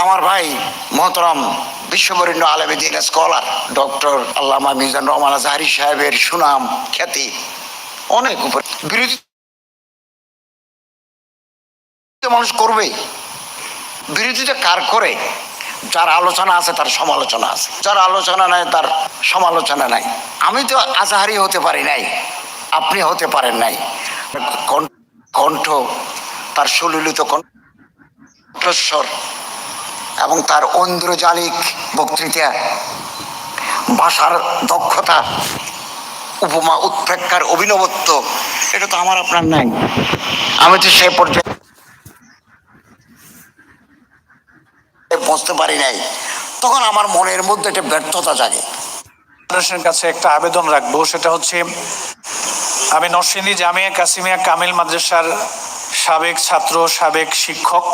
আমার ভাই মহতরম বিশ্ববরেণ্য আলমদিন স্কলার ডক্টর আল্লামা মিজান রহমান আজহারি সাহেবের সুনাম, খ্যাতি অনেক উপরে। বিরোধী মানুষ করবে বিরোধিতা কার করে? যার আলোচনা আছে, তার সমালোচনা আছে। যার আলোচনা নাই, তার সমালোচনা নাই। আমি তো আজাহারি হতে পারি নাই, আপনি হতে পারেন নাই। কণ্ঠ- কণ্ঠ, তার সুললিত কণ্ঠস্বর এবং তার ঐন্দ্রজালিক বক্তৃতা, ভাষার দক্ষতা, উপমা উৎপ্রেক্ষার অভিনবত্ব, এটা তো আমার আপনার নাই। আমি তো সে পর্যায়ে পৌঁছতে পারি নাই। তখন আমার মনের মধ্যে একটা ব্যর্থতা জাগে। ফেডারেশনের কাছে একটা আবেদন রাখব, সেটা হচ্ছে, আমি নরসিংদী জামিয়া কাসিমিয়া কামিল মাদ্রাসার সাবেক ছাত্র, সাবেক শিক্ষক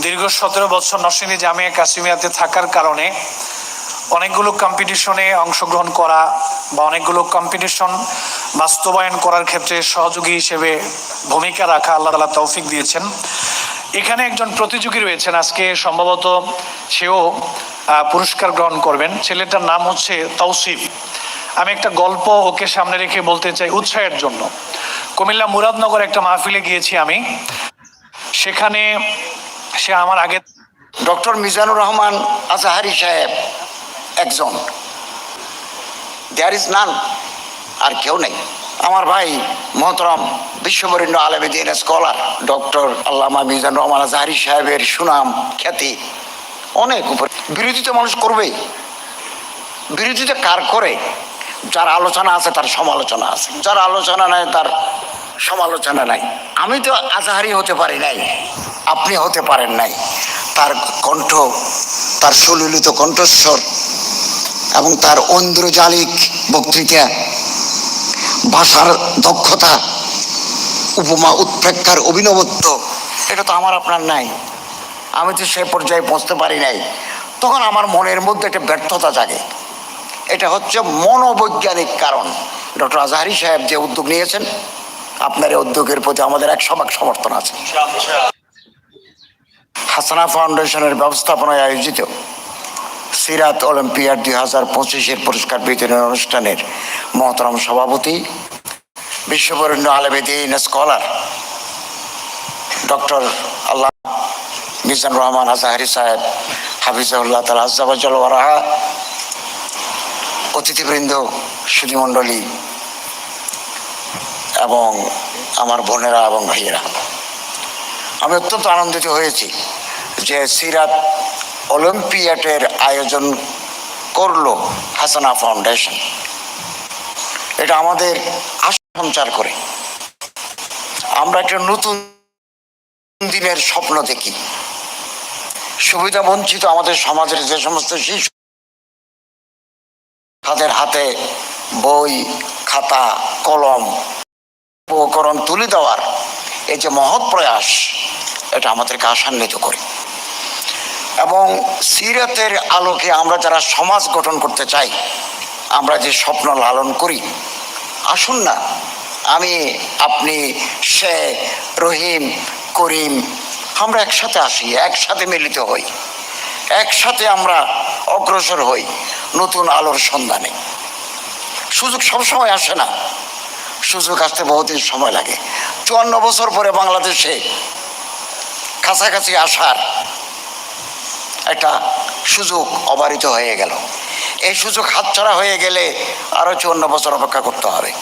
দীর্ঘ সতেরো বছর নরসিংদী জামিয়া কাসিমিয়াতে থাকার কারণে অনেকগুলো কম্পিটিশনে অংশগ্রহণ করা বা অনেকগুলো কম্পিটিশন বাস্তবায়ন করার ক্ষেত্রে সহযোগী হিসেবে ভূমিকা রাখা আল্লাহ তালা তৌফিক দিয়েছেন। এখানে একজন প্রতিযোগী রয়েছেন, আজকে সম্ভবত সেও পুরস্কার গ্রহণ করবেন। ছেলেটার নাম হচ্ছে তৌসিফ। আমি একটা গল্প ওকে সামনে রেখে বলতে চাই উৎসাহের জন্য। কুমিল্লা মুরাদনগর একটা মাহফিলে গিয়েছি আমি। সেখানে সে আমার আগে ডক্টর মিজানুর রহমান আজাহারি সাহেব একজন। দেয়ার ইজ নান আর কেউ নেই। আমার ভাই মহতরম বিশ্ববরেণ্য আলমদিন স্কলার ডক্টর আল্লামা মিজানুর রহমান আজাহারি সাহেবের সুনাম, খ্যাতি অনেক উপরে। বিরোধিতা মানুষ করবে বিরোধিতা কার করে? যার আলোচনা আছে, তার সমালোচনা আছে। যার আলোচনা নাই, তার সমালোচনা নাই। আমি তো আজাহারি হতে পারি নাই, আপনি হতে পারেন নাই। তার কণ্ঠ, তার সুললিত কণ্ঠস্বর এবং তার ঐন্দ্রজালিক বক্তৃতা, ভাষার দক্ষতা, উপমা উৎপ্রেক্ষার অভিনবত্ব, এটা তো আমার আপনার নাই। আমি তো সে পর্যায়ে পৌঁছতে পারি নাই। তখন আমার মনের মধ্যে একটা ব্যর্থতা জাগে। এটা হচ্ছে মনোবৈজ্ঞানিক কারণ। ডক্টর আজহারি সাহেব যে উদ্যোগ নিয়েছেন আপনার এই উদ্যোগের প্রতি আমাদের এক সবাক সমর্থন আছে। হাসানা ফাউন্ডেশনের ব্যবস্থাপনায় আয়োজিত সিরাত অলিম্পিয়াড দুই হাজার পঁচিশের পুরস্কার বিতরণ অনুষ্ঠানের মহতরম সভাপতি, বিশ্ববরেণ্য আলমেদিন স্কলার, ডক্টর আল্লাহ মিজান রহমান আজাহারি সাহেব হাফিজাউল্লাহ তালা আজাবাজল ওরাহা অতিথিবৃন্দ, সুধীমণ্ডলী এবং আমার বোনেরা এবং ভাইয়েরা। আমি অত্যন্ত আনন্দিত হয়েছি যে সিরাত অলিম্পিয়াডের আয়োজন করল হাসানা ফাউন্ডেশন। এটা আমাদের আশা সঞ্চার করে। আমরা একটা নতুন দিনের স্বপ্ন দেখি। সুবিধা বঞ্চিত আমাদের সমাজের যে সমস্ত শিশু তাদের হাতে বই, খাতা, কলম উপকরণ তুলে দেওয়ার এই যে মহৎ প্রয়াস, এটা আমাদেরকে আশান্বিত করে। এবং সিরাতের আলোকে আমরা যারা সমাজ গঠন করতে চাই, আমরা যে স্বপ্ন লালন করি, আসুন না, আমি, আপনি, সে, রহিম, করিম, আমরা একসাথে আসি, একসাথে মিলিত হই, একসাথে আমরা অগ্রসর হই নতুন আলোর সন্ধানে। সুযোগ সবসময় আসে না। সুযোগ আসতে বহুদিন সময় লাগে। চুয়ান্ন বছর পরে বাংলাদেশে কাছাকাছি আসার একটা সুযোগ অবারিত হয়ে গেল। এই সুযোগ হাতছাড়া হয়ে গেলে আরও চুয়ান্ন বছর অপেক্ষা করতে হবে।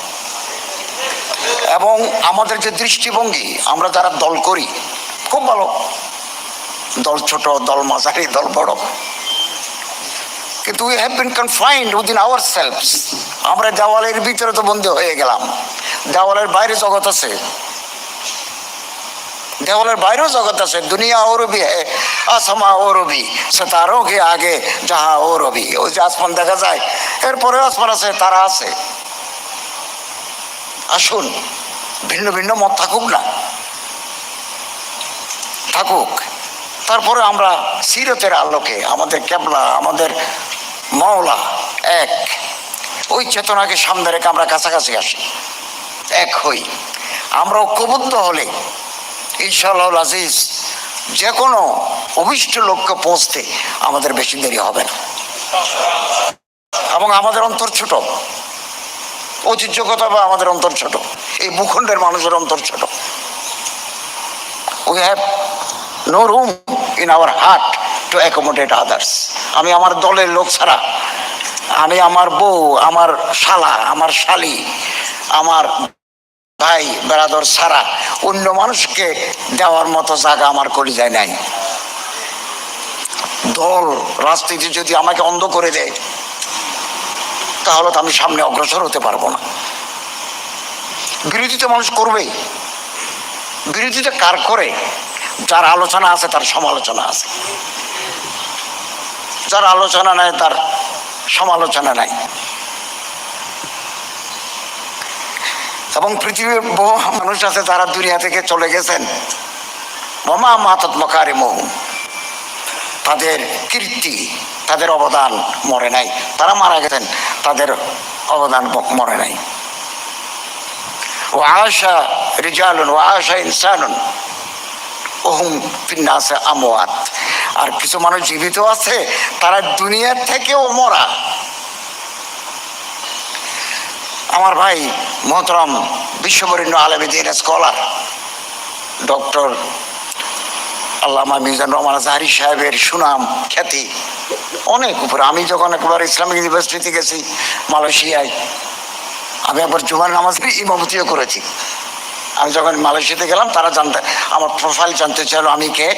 এবং আমাদের যে দৃষ্টিভঙ্গি, আমরা যারা দল করি, খুব ভালো। দল ছোট, দল মাঝারি, দল বড়। কিন্তু we have been confined within our selves আমরা দেওয়ালের ভিতরে তো বন্দী হয়ে গেলাম। দেওয়ালের বাইরে জগৎ আছে। দেওয়ালের বাইরেও জগৎ আছে। দুনিয়া ভি হ্যাঁ আসমা ওর ভি সিতারো কে আগে, যাহা ওর ভি ওই যে আসমান দেখা যায়, এরপরে আসমান আছে, তারা আছে। আসুন, ভিন্ন ভিন্ন মত থাকুক না। থাকুক। তারপরে আমরা সিরতের আলোকে আমাদের কেবলা, আমাদের মাওলা এক। ওই চেতনাকে সামনে রেখে আমরা কাছাকাছি আসি। এক হই। আমরা ঐক্যবদ্ধ হলে ইনশাআল্লাহ আজিজ যে কোনো অভিষ্ট লক্ষ্যে পৌঁছতে আমাদের বেশি দেরি হবে না। এবং আমাদের অন্তর ছোট। ঐতিহ্যগত বা আমাদের অন্তর ছোট। এই ভূখণ্ডের মানুষের অন্তর ছোট। We have no room in our heart to accommodate others আমি আমার দলের লোক ছাড়া, আমি আমার বউ, আমার শালা, আমার শালি, আমার ভাই বেড়াদর ছাড়া অন্য মানুষকে দেওয়ার মতো জায়গা আমার কলিজায় নাই। দল, রাজনীতি যদি আমাকে অন্ধ করে দেয়, তাহলে তো আমি সামনে অগ্রসর হতে পারব না। বিরোধিতা মানুষ করবেই। বিরোধিতা কার করে? যার আলোচনা আছে, তার সমালোচনা আছে। যার আলোচনা নাই, তার সমালোচনা নাই। এবং পৃথিবীর বহু মানুষ আছে তারা দুনিয়া থেকে চলে গেছেন। মমা মাতত মহু তাদের কীর্তি, তাদের অবদান মরে নাই। তারা মারা গেছেন, তাদের অবদান মরে নাই। ও আশা রিজালুন ও আশা ইনসানুন। ওহুম ফিন্নাসে আমোয়াত আর কিছু মানুষ জীবিত আছে, তারা দুনিয়ার থেকেও মরা। আমার ভাই মোহতরম, বিশ্ববরেণ্য আলমীদিন স্কলার ডক্টর আল্লামা মিজান রহমান জাহারি সাহেবের সুনাম, খ্যাতি অনেক উপরে। আমি যখন একবার ইসলামিক ইউনিভার্সিটিতে গেছি মালয়েশিয়ায়, আমি একবার জুমার নামাজের ইমামতিও করেছি। আমি যখন মালয়েশিয়াতে গেলাম, তারা জানতে, আমার প্রোফাইল জানতে চাইলো আমি কে।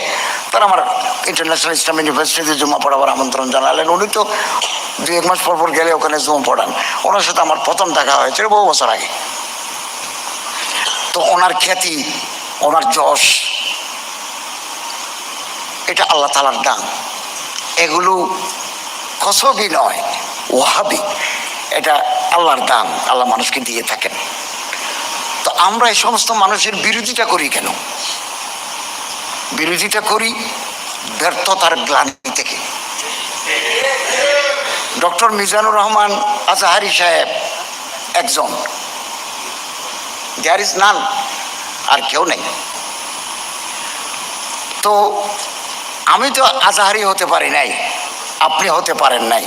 তারা আমার ইন্টারন্যাশনাল ইসলাম ইউনিভার্সিটিতে জুমা পড়াবার আমন্ত্রণ জানালেন। উনি তো দুই এক মাস পর পর গেলে ওখানে জুমা পড়ান। ওনার সাথে আমার প্রথম দেখা হয়েছিল বহু বছর আগে। তো ওনার খ্যাতি, ওনার যশ, এটা আল্লাহ তালার দান। এগুলো কসবি নয়, ওয়াহাবি। এটা আল্লাহর দান, আল্লাহ মানুষকে দিয়ে থাকেন। আমরা এই সমস্ত মানুষের বিরোধিতা করি কেন? বিরোধিতা করি ব্যর্থতার গ্লানি থেকে। ডক্টর মিজানুর রহমান আজাহারি সাহেব একজন। দেয়ার ইজ নান আর কেউ নেই। তো আমি তো আজাহারি হতে পারি নাই, আপনি হতে পারেন নাই।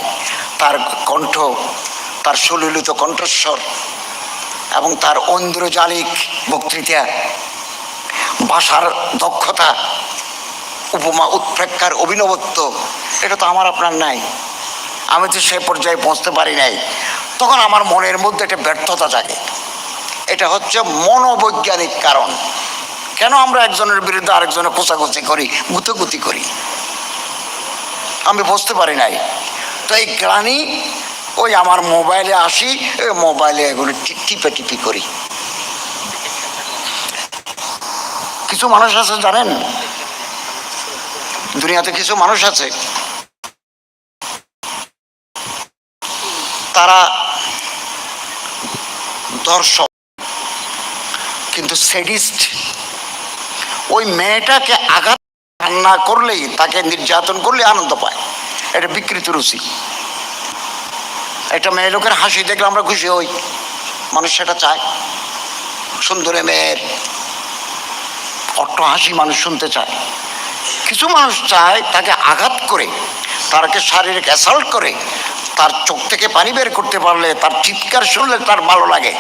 তার কণ্ঠ, তার সুললিত কণ্ঠস্বর এবং তার ঐন্দ্রজালিক বক্তৃতা, ভাষার দক্ষতা, উপমা উৎপ্রেক্ষার অভিনবত্ব, এটা তো আমার আপনার নাই। আমি তো সে পর্যায়ে পৌঁছতে পারি নাই। তখন আমার মনের মধ্যে একটা ব্যর্থতা জাগে। এটা হচ্ছে মনোবৈজ্ঞানিক কারণ। কেন আমরা একজনের বিরুদ্ধে আরেকজনের কোচাকুচি করি, গুতগুতি করি? আমি বুঝতে পারি নাই। তো এই গ্লানি ওই আমার মোবাইলে আসি মোবাইলে এগুলো টিপে টিপি করি। কিছু মানুষ আছে জানেন? দুনিয়াতে কিছু মানুষ আছে। তারা দর্শক, কিন্তু সেডিস্ট ওই মেয়েটাকে আঘাত না করলেই, তাকে নির্যাতন করলে আনন্দ পায়। এটা বিকৃত রুচি। একটা মেয়ে লোকের হাসি দেখলে আমরা খুশি হই। মানুষ সেটা চায়। সুন্দরী মেয়ের অট্ট হাসি মানুষ শুনতে চায়। কিছু মানুষ চায় তাকে আঘাত করে তাকে শারীরিক অ্যাসাল্ট করে, তার চোখ থেকে পানি বের করতে পারলে, তার চিৎকার শুনলে তার ভালো লাগে।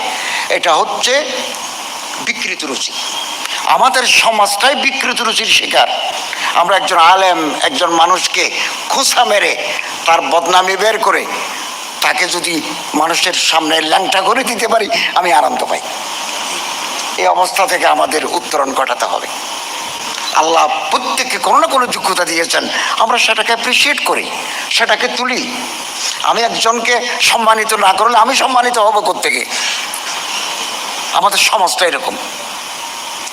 এটা হচ্ছে বিকৃত রুচি। আমাদের সমাজটাই বিকৃত রুচির শিকার। আমরা একজন আলেম, একজন মানুষকে খোসা মেরে তার বদনামি বের করে তাকে যদি মানুষের সামনে ল্যাংটা করে দিতে পারি, আমি আনন্দ পাই। এই অবস্থা থেকে আমাদের উত্তরণ ঘটাতে হবে। আল্লাহ প্রত্যেককে কোনো না কোনো যোগ্যতা দিয়েছেন। আমরা সেটাকে অ্যাপ্রিসিয়েট করি, সেটাকে তুলি। আমি একজনকে সম্মানিত না করলে আমি সম্মানিত হব থেকে আমাদের সমাজটা এরকম।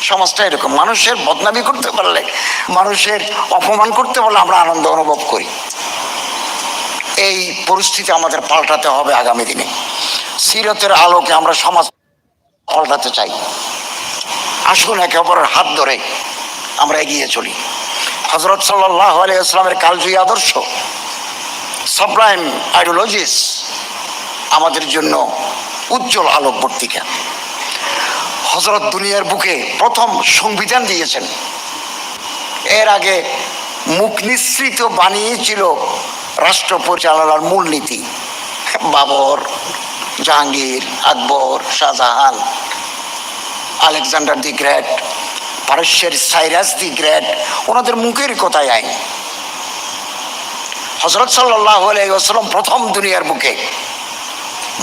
সমাজটা এরকম। মানুষের বদনামি করতে পারলে, মানুষের অপমান করতে পারলে আমরা আনন্দ অনুভব করি। এই পরিস্থিতি আমাদের পাল্টাতে হবে আগামী দিনে। সিরতের আলোকে আমরা সমাজ পাল্টাতে চাই। আসুন একে অপরের হাত ধরে আমরা এগিয়ে চলি। হজরত সাল্লাহ আলিয়াস্লামের কালজয়ী আদর্শ সাবরাইম আইডিওলজিস আমাদের জন্য উজ্জ্বল আলোক পত্রিকা হজরত দুনিয়ার বুকে প্রথম সংবিধান দিয়েছেন। এর আগে মুখ নিঃসৃত বানিয়েছিল রাষ্ট্র পরিচালনার মূলনীতি। Babur, Jahangir, Akbar, Shahjahan, Alexander the Great পারস্যের সাইরাস দি গ্রেট, ওনাদের মুখের কথাই আইন। হজরত সাল্লাহ আলাইসাল্লাম প্রথম দুনিয়ার বুকে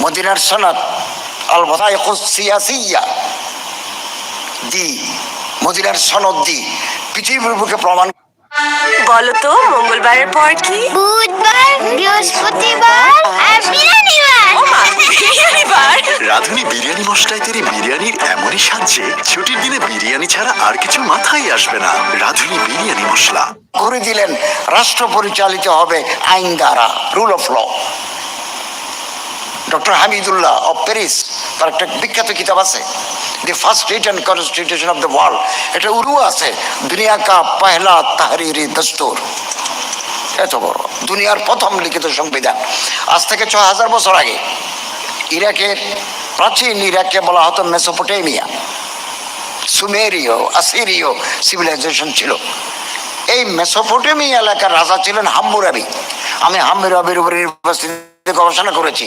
মদিনার সনদ আল বদায় সিয়াসিয়া দি, মদিনার সনদ দি, পৃথিবীর বুকে প্রমাণ বলতো মঙ্গলবারের পর কি? বুধবার বৃহস্পতিবার আর মা বিরিয়ানিবার? রাধুনী বিরিয়ানি মশলায় তৈরি বিরিয়ানির এমনই সাজছে ছুটির দিনে বিরিয়ানি ছাড়া আর কিছু মাথায় আসবে না। রাধুনী বিরিয়ানি মশলা। করে দিলেন রাষ্ট্র পরিচালিত হবে আইন দ্বারা rule of law doctor Hamidullah of Paris তার একটা বিখ্যাত কিতাব আছে। The first written constitution of the world এটা উরু আছে। দুনিয়া কা পহলা তাহরিরি দস্তুর। এত বড়। দুনিয়ার প্রথম লিখিত সংবিধান। আজ থেকে ছ হাজার বছর আগে ইরাকের প্রাচীন ইরাককে বলা হতো মেসোপোটেমিয়া। সুমেরীয়, আসিরীয় সিভিলাইজেশন ছিল। এই মেসোপটেমিয়া এলাকার রাজা ছিলেন হাম্মুরাবি আমি হাম্মুরাবির উপরে গবেষণা করেছি।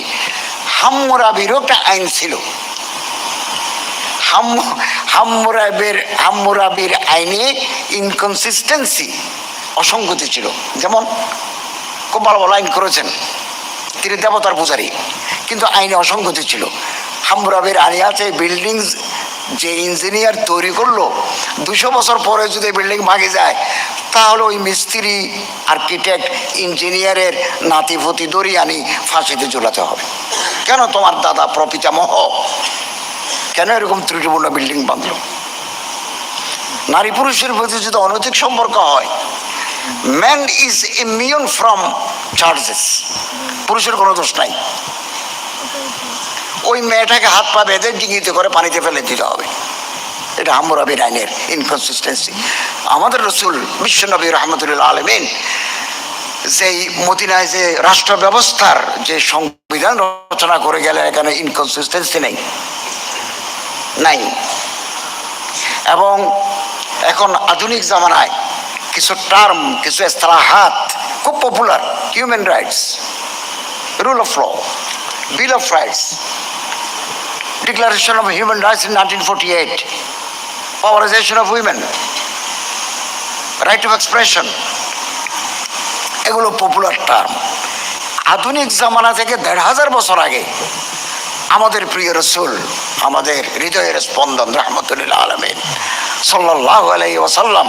হাম্মুরাবিরও একটা আইন ছিল। হাম্মুরাবির হাম্মুরাবির আইনে ইনকনসিস্টেন্সি অসঙ্গতি ছিল। যেমন, খুব ভালো ভালো আইন করেছেন, তিনি দেবতার পূজারী, কিন্তু আইনে অসঙ্গতি ছিল। হাম্মুরাবির আইনে আছে বিল্ডিং যে ইঞ্জিনিয়ার তৈরি করল দুশো বছর পরে যদি বিল্ডিং ভাঙে যায়, তাহলে ওই মিস্ত্রি আর্কিটেক্ট ইঞ্জিনিয়ারের নাতিভতি দড়ি আনি, ফাঁসিতে ঝুলাতে হবে। কেন তোমার দাদা প্রপিতামহ কেন এরকম ত্রুটিপূর্ণ বিল্ডিং বাঁধলো নারী পুরুষের প্রতি যদি অনৈতিক সম্পর্ক হয় man is immune from charges পুরুষের কোনো দোষ নাই। ওই মেয়েটাকে হাত পা বেঁধে ডিঙিতে করে পানিতে ফেলে দিতে হবে। এটা হাম্মুরাবির আইনের ইনকনসিস্টেন্সি আমাদের রসুল বিশ্বনবী রহমতুল্লাহ আলমিন, যেই মদিনায় যে রাষ্ট্র ব্যবস্থার যে সংবিধান রচনা করে গেলে এখানে ইনকনসিস্টেন্সি নেই। নাই। এবং এখন আধুনিক জামানায় কিছু টার্ম কিছু হাত খুব popular human rights rule of law bill of rights declaration of human rights in nineteen forty eight পাওয়ারাইজেশন of women right of expression এগুলো পপুলার টার্ম আধুনিক জামানা থেকে দেড় হাজার বছর আগে আমাদের প্রিয় রসুল আমাদের হৃদয়ের স্পন্দন রহমতুল্লাহ আলমিন। সাল্লাহ আলাই ওসাল্লাম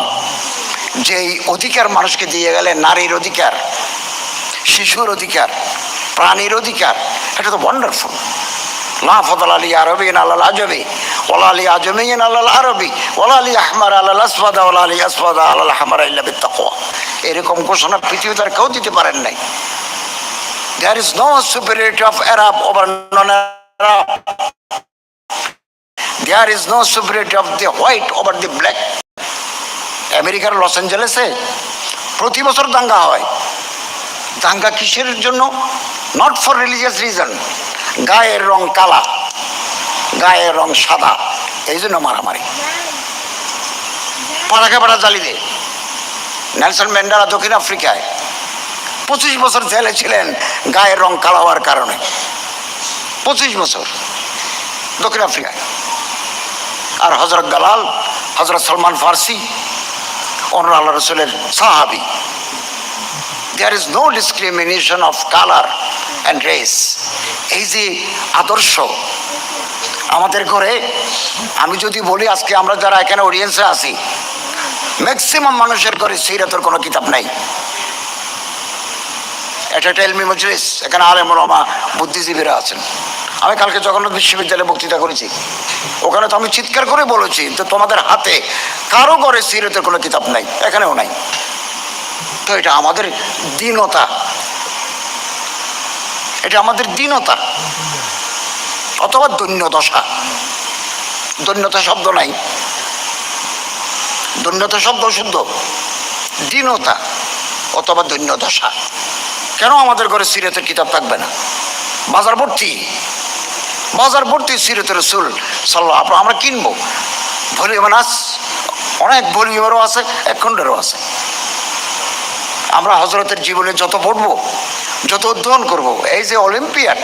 যেই অধিকার মানুষকে দিয়ে গেলেন, নারীর অধিকার, শিশুর অধিকার, প্রাণীর অধিকার, এটা তো ওয়ান্ডারফুল লা ফদল আলী আরবি আল্লাহ আজবি ওলা আলী আজমি আল্লাহ আরবি ওলা আলী আহমার আল্লাহ আসফাদা ওলা আলী আসফাদা আল্লাহ আহমার ইল্লা বিত্তাকওয়া এরকম ঘোষণা পৃথিবীতে আর কেউ দিতে পারেন নাই। There is no superiority of Arab over non-Arab. There is no superiority of the white over the black আমেরিকার লস অ্যাঞ্জেলেসে প্রতি বছর দাঙ্গা হয়। দাঙ্গা কিসের জন্য? নট ফর রিলিজিয়াস রিজন গায়ের রং কালা। গায়ের রং সাদা। এই জন্য মারামারি। পাড়াকে পাড়া জ্বালিয়ে নেলসন ম্যান্ডেলা দক্ষিণ আফ্রিকায় পঁচিশ বছর জেলে ছিলেন গায়ের রং কালা হওয়ার কারণে। পঁচিশ বছর দক্ষিণ আফ্রিকায়। আর হজরত দালাল হজরত সলমান ফার্সি অনর আল্লাহ রসুলের সাহাবি। There is no discrimination of colour and race এই যে আদর্শ, আমাদের ঘরে, আমি যদি বলি আজকে আমরা যারা এখানে অডিয়েন্সে আছি ম্যাক্সিমাম মানুষের ঘরে সিরাতের কোনো কিতাব নাই। এটা একটা এলমি মজলিস, এখানে আলেম বুদ্ধিজীবীরা আছেন। আমি কালকে জগন্নাথ বিশ্ববিদ্যালয়ে বক্তৃতা করেছি। ওখানে তো আমি চিৎকার করে বলেছি, তো তোমাদের হাতে কারও ঘরে সিরতের কোনো কিতাব নাই, এখানেও নাই। তো এটা আমাদের দীনতা। এটা আমাদের দীনতা। অথবা দৈন্য দশা। দৈন্যতা শব্দ নাই। দৈন্যতা শব্দ শুদ্ধ। দীনতা অথবা দৈন্য দশা। কেন আমাদের ঘরে সিরতের কিতাব থাকবে না? বাজার ভর্তি। বাজার ভর্তি সিরতের রসুল সাল্লাহ আমরা কিনবো। ভলিউম আস অনেক ভলিউমেরও আছে, এক খণ্ডেরও আছে। আমরা হজরতের জীবনে যত পড়ব, যত অধ্যয়ন করব, এই যে অলিম্পিয়াড,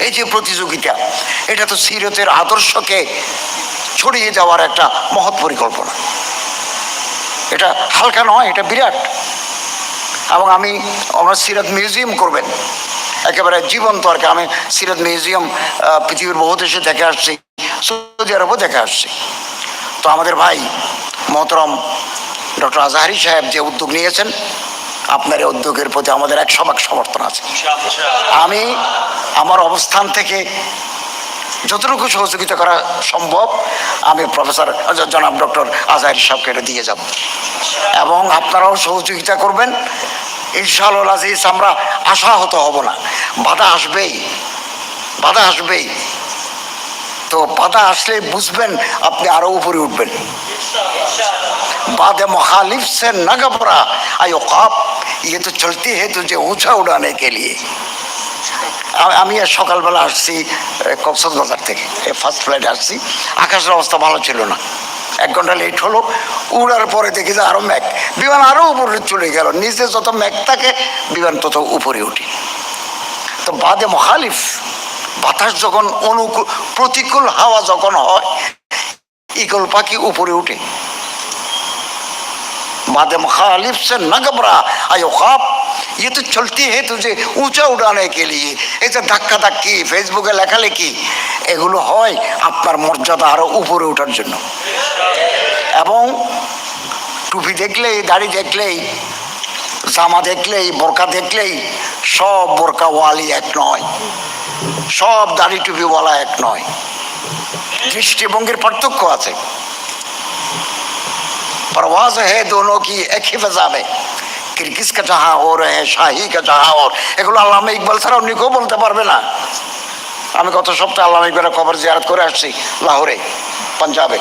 এই যে প্রতিযোগিতা, এটা তো সিরতের আদর্শকে ছড়িয়ে যাওয়ার একটা মহৎ পরিকল্পনা। এটা হালকা নয়, এটা বিরাট। এবং আমি আমার সিরাত মিউজিয়াম করবেন। একেবারে জীবন্ত আর কি। আমি সিরাত মিউজিয়াম পৃথিবীর বহু দেশে দেখে আসছি, সৌদি আরবও দেখে আসছি। তো আমাদের ভাই মহতরম ডক্টর আজহারি সাহেব যে উদ্যোগ নিয়েছেন, আপনার এই উদ্যোগের প্রতি আমাদের এক সবাক সমর্থন আছে। আমি আমার অবস্থান থেকে যতটুকু সহযোগিতা করা সম্ভব, আমি প্রফেসর জনাব ডক্টর আজহারি সাহেবকে এটা দিয়ে যাব। এবং আপনারাও সহযোগিতা করবেন। ইনশাআল্লাহ আজিজ আমরা আশাহত হব না। বাধা আসবেই বাধা আসবেই। তো বাধা আসলে বুঝবেন, আপনি আরও উপরে উঠবেন। বাদে মহালিফ সে না ঘবরা আয়ো কাপ ইয়ে তো চলতি হে যে উঁচা উড়ানে কে লিয়ে। আমি আর সকালবেলা আসছি কক্সবাজার থেকে ফার্স্ট ফ্লাইট আসছি। আকাশের অবস্থা ভালো ছিল না। এক ঘণ্টা লেট হলো, উড়ার পরে দেখি যে আরও ম্যাক বিমান আরও উপরে চলে গেল, নিজে যত ম্যাক থাকে, বিমান তত উপরে উঠি। তো বাদে মহালিফ বাতাস যখন অনুকূল প্রতিকূল হাওয়া যখন হয় ইকল পাখি উপরে উঠে। বাদে মহালিফ সে না ঘবরা আয়ো খাপ ये तो चलती है तुझे ऊंचा उड़ाने के लिए এই যে ধাক্কা ধাক্কি ফেসবুকে লেখালেখি এগুলো হয় আপনার মর্যাদা আরো উপরে ওঠার জন্য এবং টুপি দেখলেই দাড়ি দেখলেই জামা দেখলেই বোরকা দেখলেই সব বোরকা ওয়ালি এক নয় সব দাড়ি টুপিওয়ালা এক নয় দৃষ্টিভঙ্গির পার্থক্য আছে परवाज है दोनों की एक ही फजा में কিরকিস কা যাহা ওর হ্যাঁ শাহি কা যাহা ওর, এগুলো আল্লামা ইকবাল ছাড়া অন্য কেউ বলতে পারবে না। আমি গত সপ্তাহে আল্লামা ইকবালের খবর জিয়ারত করে আসছি, লাহোরে, পাঞ্জাবে।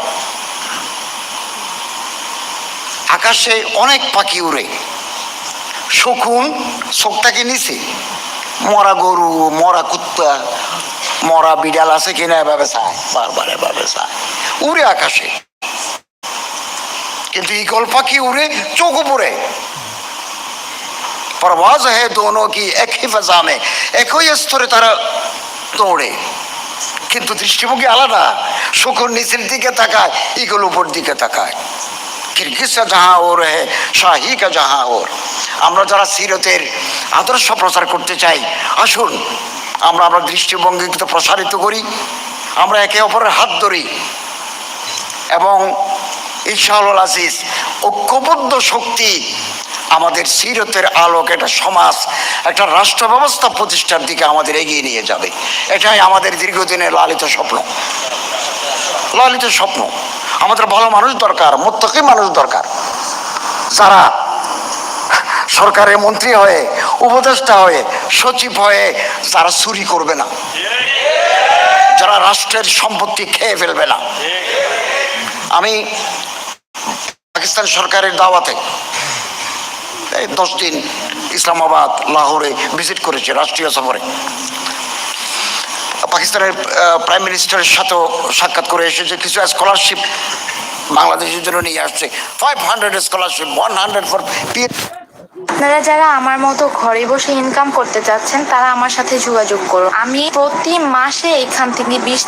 আকাশে অনেক পাখি উড়ে। শকুন শোকটাকে নিছে। মরা গরু, মরা কুত্তা, মরা বিড়াল আছে কিনা এভাবে চায়, বারবার এভাবে চায়। উড়ে আকাশে। কিন্তু ইকল পাখি উড়ে চোখ উপরে परवाज है दोनों की एक ही फजा में একই স্তরে তারা দৌড়ে কিন্তু দৃষ্টিভঙ্গি আলাদা শকুন নিচের দিকে তাকায় ইগল উপর দিকে তাকায় কিরগিজ কা যাহা ওর হে শাহি কা যাহা ওর আমরা যারা সিরতের আদর্শ প্রচার করতে চাই আসুন আমরা আমরা দৃষ্টিভঙ্গিকে প্রসারিত করি আমরা একে অপরের হাত ধরি এবং ইনশাআল্লাহ আজিজ ঐক্যবদ্ধ শক্তি আমাদের সিরতের আলোক, একটা সমাজ, একটা রাষ্ট্র ব্যবস্থা প্রতিষ্ঠার দিকে আমাদের এগিয়ে নিয়ে যাবে। এটাই আমাদের দীর্ঘদিনের লালিত স্বপ্ন। লালিত স্বপ্ন। আমাদের ভালো মানুষ দরকার, মোত্তকি মানুষ দরকার। যারা সরকারের মন্ত্রী হয়ে, উপদেষ্টা হয়ে, সচিব হয়ে যারা চুরি করবে না। যারা রাষ্ট্রের সম্পত্তি খেয়ে ফেলবে না। আমি পাকিস্তান সরকারের দাওয়াতে দশ দিন ইসলামাবাদ, লাহোরে ভিজিট করেছি রাষ্ট্রীয় সফরে। পাকিস্তানের প্রাইম মিনিস্টারের সাথেও সাক্ষাৎ করে এসেছে। কিছু স্কলারশিপ বাংলাদেশের জন্য নিয়ে আসছে। Five hundred scholarship one hundred for আপনারা যারা আমার মতো ঘরে বসে ইনকাম করতে চাচ্ছেন, তারা আমার সাথে যোগাযোগ করুন। আমি প্রতি মাসে এখান থেকে বিশ